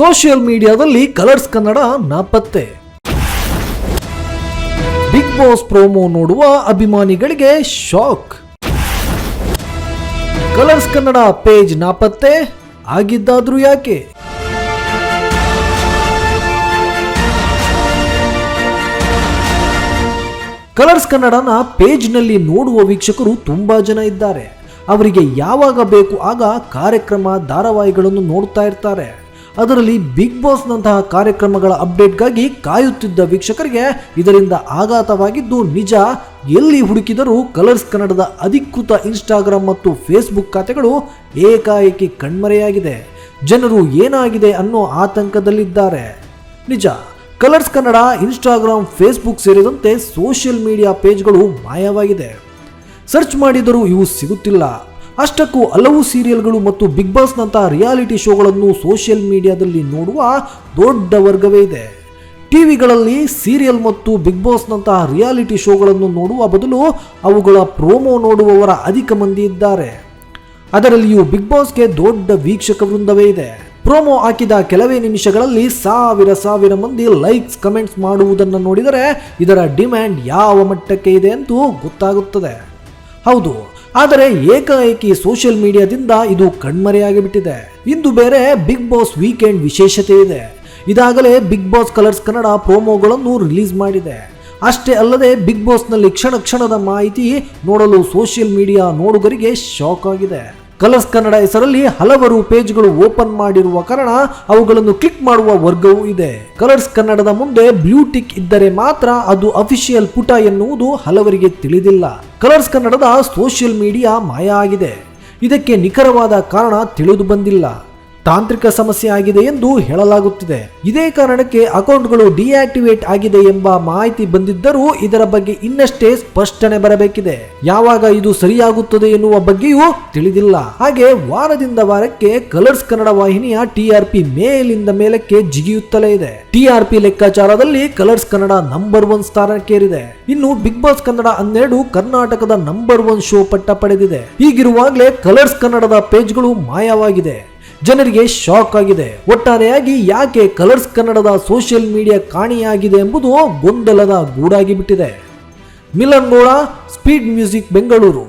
Social ಮೀಡಿಯಾದಲ್ಲಿ colours Kannada ನಾಪತ್ತೆ. Big boss promo ನೋಡುವ ಅಭಿಮಾನಿಗಳಿಗೆ ಶಾಕ್ ಕಲರ್ಸ್ ಕನ್ನಡ ಪೇಜ್ ನಾಪತ್ತೆ, ಆಗಿದ್ದಾದ್ರೂ ಯಾಕೆ? ಕಲರ್ಸ್ ಕನ್ನಡನ ಪೇಜ್ನಲ್ಲಿ ನೋಡುವ ವೀಕ್ಷಕರು ತುಂಬಾ ಜನ ಇದ್ದಾರೆ. ಅವರಿಗೆ ಯಾವಾಗ ಬೇಕು ಆಗ ಕಾರ್ಯಕ್ರಮ ಧಾರಾವಾಹಿಗಳನ್ನು ನೋಡ್ತಾ ಇರ್ತಾರೆ. ಅದರಲ್ಲಿ ಬಿಗ್ ಬಾಸ್ನಂತಹ ಕಾರ್ಯಕ್ರಮಗಳ ಅಪ್ಡೇಟ್ಗಾಗಿ ಕಾಯುತ್ತಿದ್ದ ವೀಕ್ಷಕರಿಗೆ ಇದರಿಂದ ಆಘಾತವಾಗಿದ್ದು, ನಿಜ, ಎಲ್ಲಿ ಹುಡುಕಿದರೂ ಕಲರ್ಸ್ ಕನ್ನಡದ ಅಧಿಕೃತ ಇನ್ಸ್ಟಾಗ್ರಾಮ್ ಮತ್ತು ಫೇಸ್ಬುಕ್ ಖಾತೆಗಳು ಏಕಾಏಕಿ ಕಣ್ಮರೆಯಾಗಿದೆ. ಜನರು ಏನಾಗಿದೆ ಅನ್ನೋ ಆತಂಕದಲ್ಲಿದ್ದಾರೆ. ನಿಜ ಕಲರ್ಸ್ ಕನ್ನಡ ಇನ್ಸ್ಟಾಗ್ರಾಮ್ ಫೇಸ್ಬುಕ್ ಸೇರಿದಂತೆ ಸೋಷಿಯಲ್ ಮೀಡಿಯಾ ಪೇಜ್ಗಳು ಮಾಯವಾಗಿದೆ. ಸರ್ಚ್ ಮಾಡಿದರೂ ಇವು ಸಿಗುತ್ತಿಲ್ಲ. ಅಷ್ಟಕ್ಕೂ ಹಲವು ಸೀರಿಯಲ್ಗಳು ಮತ್ತು ಬಿಗ್ ಬಾಸ್ನಂತಹ ರಿಯಾಲಿಟಿ ಶೋಗಳನ್ನು ಸೋಷಿಯಲ್ ಮೀಡಿಯಾದಲ್ಲಿ ನೋಡುವ ದೊಡ್ಡ ವರ್ಗವೇ ಇದೆ. ಟಿವಿಗಳಲ್ಲಿ ಸೀರಿಯಲ್ ಮತ್ತು ಬಿಗ್ ಬಾಸ್ನಂತಹ ರಿಯಾಲಿಟಿ ಶೋಗಳನ್ನು ನೋಡುವ ಬದಲು ಅವುಗಳ ಪ್ರೋಮೋ ನೋಡುವವರ ಅಧಿಕ ಮಂದಿ ಇದ್ದಾರೆ. ಅದರಲ್ಲಿಯೂ ಬಿಗ್ ಬಾಸ್ಗೆ ದೊಡ್ಡ ವೀಕ್ಷಕ ವೃಂದವೇ ಇದೆ. ಪ್ರೋಮೋ ಹಾಕಿದ ಕೆಲವೇ ನಿಮಿಷಗಳಲ್ಲಿ ಸಾವಿರ ಸಾವಿರ ಮಂದಿ ಲೈಕ್ಸ್ ಕಮೆಂಟ್ಸ್ ಮಾಡುವುದನ್ನು ನೋಡಿದರೆ ಇದರ ಡಿಮ್ಯಾಂಡ್ ಯಾವ ಮಟ್ಟಕ್ಕೆ ಇದೆ ಅಂತೂ ಗೊತ್ತಾಗುತ್ತದೆ. ಹೌದು, ಆದರೆ ಏಕಾಏಕಿ ಸೋಷಿಯಲ್ ಮೀಡಿಯಾದಿಂದ ಇದು ಕಣ್ಮರೆಯಾಗಿಬಿಟ್ಟಿದೆ. ಇಂದು ಬೇರೆ ಬಿಗ್ ಬಾಸ್ ವೀಕೆಂಡ್ ವಿಶೇಷತೆ ಇದೆ. ಇದಾಗಲೇ ಬಿಗ್ ಬಾಸ್ ಕಲರ್ಸ್ ಕನ್ನಡ ಪ್ರೋಮೋಗಳನ್ನು ರಿಲೀಸ್ ಮಾಡಿದೆ. ಅಷ್ಟೇ ಅಲ್ಲದೆ ಬಿಗ್ ಬಾಸ್ನಲ್ಲಿ ಕ್ಷಣ ಕ್ಷಣದ ಮಾಹಿತಿ ನೋಡಲು ಸೋಷಿಯಲ್ ಮೀಡಿಯಾ ನೋಡುಗರಿಗೆ ಶಾಕ್ ಆಗಿದೆ. ಕಲರ್ಸ್ ಕನ್ನಡ ಹೆಸರಲ್ಲಿ ಹಲವರು ಪೇಜ್ಗಳು ಓಪನ್ ಮಾಡಿರುವ ಕಾರಣ ಅವುಗಳನ್ನು ಕ್ಲಿಕ್ ಮಾಡುವ ವರ್ಗವೂ ಇದೆ. ಕಲರ್ಸ್ ಕನ್ನಡದ ಮುಂದೆ ಬ್ಲೂ ಟಿಕ್ ಇದ್ದರೆ ಮಾತ್ರ ಅದು ಅಫಿಷಿಯಲ್ ಪುಟ ಎನ್ನುವುದು ಹಲವರಿಗೆ ತಿಳಿದಿಲ್ಲ. ಕಲರ್ಸ್ ಕನ್ನಡದ ಸೋಷಿಯಲ್ ಮೀಡಿಯಾ ಮಾಯ ಆಗಿದೆ. ಇದಕ್ಕೆ ನಿಖರವಾದ ಕಾರಣ ತಿಳಿದು ಬಂದಿಲ್ಲ. ತಾಂತ್ರಿಕ ಸಮಸ್ಯೆ ಆಗಿದೆ ಎಂದು ಹೇಳಲಾಗುತ್ತಿದೆ. ಇದೇ ಕಾರಣಕ್ಕೆ ಅಕೌಂಟ್ಗಳು ಡಿಆಕ್ಟಿವೇಟ್ ಆಗಿದೆ ಎಂಬ ಮಾಹಿತಿ ಬಂದಿದ್ದರೂ ಇದರ ಬಗ್ಗೆ ಇನ್ನಷ್ಟೇ ಸ್ಪಷ್ಟನೆ ಬರಬೇಕಿದೆ. ಯಾವಾಗ ಇದು ಸರಿಯಾಗುತ್ತದೆ ಎನ್ನುವ ಬಗ್ಗೆಯೂ ತಿಳಿದಿಲ್ಲ. ಹಾಗೆ ವಾರದಿಂದ ವಾರಕ್ಕೆ ಕಲರ್ಸ್ ಕನ್ನಡ ವಾಹಿನಿಯ ಟಿಆರ್ಪಿ ಮೇಲಿಂದ ಮೇಲಕ್ಕೆ ಜಿಗಿಯುತ್ತಲೇ ಇದೆ. ಟಿಆರ್ಪಿ ಲೆಕ್ಕಾಚಾರದಲ್ಲಿ ಕಲರ್ಸ್ ಕನ್ನಡ ನಂಬರ್ ಒನ್ ಸ್ಥಾನಕ್ಕೇರಿದೆ. ಇನ್ನು ಬಿಗ್ ಬಾಸ್ ಕನ್ನಡ ಹನ್ನೆರಡು ಕರ್ನಾಟಕದ ನಂಬರ್ ಒನ್ ಶೋ ಪಟ್ಟ ಪಡೆದಿದೆ. ಹೀಗಿರುವಾಗಲೇ ಕಲರ್ಸ್ ಕನ್ನಡದ ಪೇಜ್ಗಳು ಮಾಯವಾಗಿದೆ. ಜನರಿಗೆ ಶಾಕ್ ಆಗಿದೆ. ಒಟ್ಟಾರೆಯಾಗಿ ಯಾಕೆ ಕಲರ್ಸ್ ಕನ್ನಡದ ಸೋಷಿಯಲ್ ಮೀಡಿಯಾ ಕಾಣಿಯಾಗಿದೆ ಎಂಬುದು ಗೊಂದಲದ ಗೂಡಾಗಿ ಬಿಟ್ಟಿದೆ ಮಿಲನ್ ಗೌಡ ಸ್ಪೀಡ್ ಮ್ಯೂಸಿಕ್ ಬೆಂಗಳೂರು.